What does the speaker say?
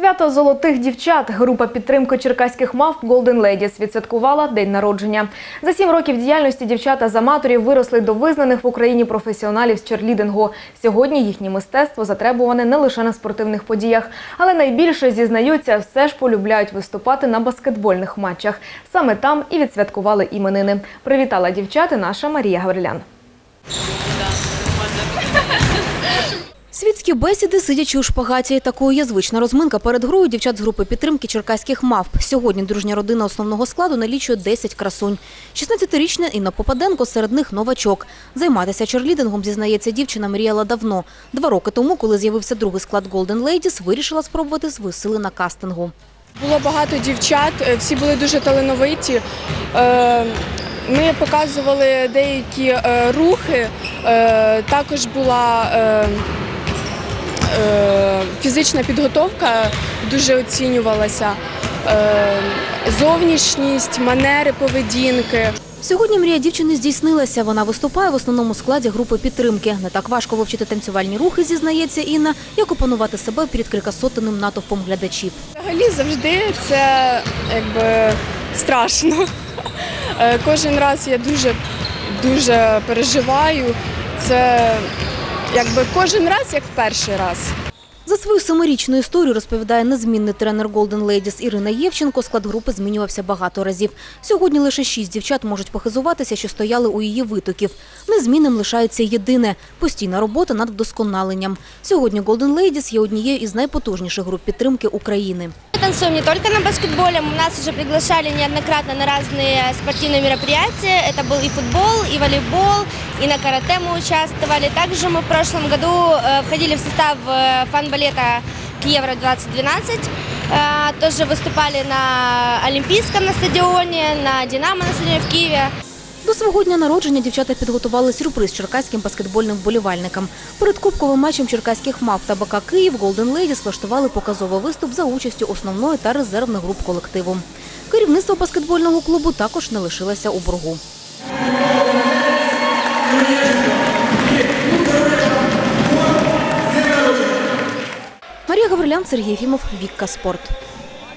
Свято золотих дівчат. Група підтримки черкаських мавп Golden Ladies відсвяткувала день народження. За сім років діяльності дівчата з аматорів виросли до визнаних в Україні професіоналів з черлідингу. Сьогодні їхнє мистецтво затребуване не лише на спортивних подіях, але найбільше зізнаються, все ж полюбляють виступати на баскетбольних матчах. Саме там і відсвяткували іменини. Привітала дівчата наша Марія Гаврилян. Світські бесіди сидячи у шпагаті. Такою є звична розминка перед грою дівчат з групи підтримки черкаських мавп. Сьогодні дружня родина основного складу налічує 10 красунь. 16-річна Інна Попаденко серед них новачок. Займатися черлідингом, зізнається дівчина, мріяла давно. Два роки тому, коли з'явився другий склад Golden Ladies, вирішила спробувати свої сили на кастингу. Було багато дівчат, е, всі були дуже талановиті. Е, Ми показували деякі е, рухи. Також була фізична підготовка, дуже оцінювалася. Е, Зовнішність, манери поведінки. Сьогодні мрія дівчини здійснилася. Вона виступає в основному складі групи підтримки. Не так важко вивчити танцювальні рухи, зізнається Інна, як опанувати себе перед кількасотенним натовпом глядачів. Взагалі завжди це якби страшно. Е, Кожен раз я дуже дуже переживаю. Це якби кожен раз як перший раз. За свою семирічну історію розповідає незмінний тренер Golden Ladies Ірина Євченко. Склад групи змінювався багато разів. Сьогодні лише шість дівчат можуть похизуватися, що стояли у її витоків. Незмінним лишається єдине постійна робота над вдосконаленням. Сьогодні Golden Ladies є однією із найпотужніших груп підтримки України. Мы танцуем не только на баскетболе, нас уже приглашали неоднократно на разные спортивные мероприятия. Это был и футбол, и волейбол, и на карате мы участвовали. Также мы в прошлом году э, входили в состав э, фан-балета к Евро-2012. Э, Тоже выступали на Олимпийском на стадионе, на Динамо на стадионе в Киеве. До свого дня народження дівчата підготували сюрприз черкаським баскетбольним вболівальникам. Перед кубковим матчем черкаських мав та БК Київ Golden Ladies влаштували показовий виступ за участю основної та резервних груп колективу. Керівництво баскетбольного клубу також не лишилося у боргу. Марія Гаврилян, Сергій Єфімов, Вікка Спорт.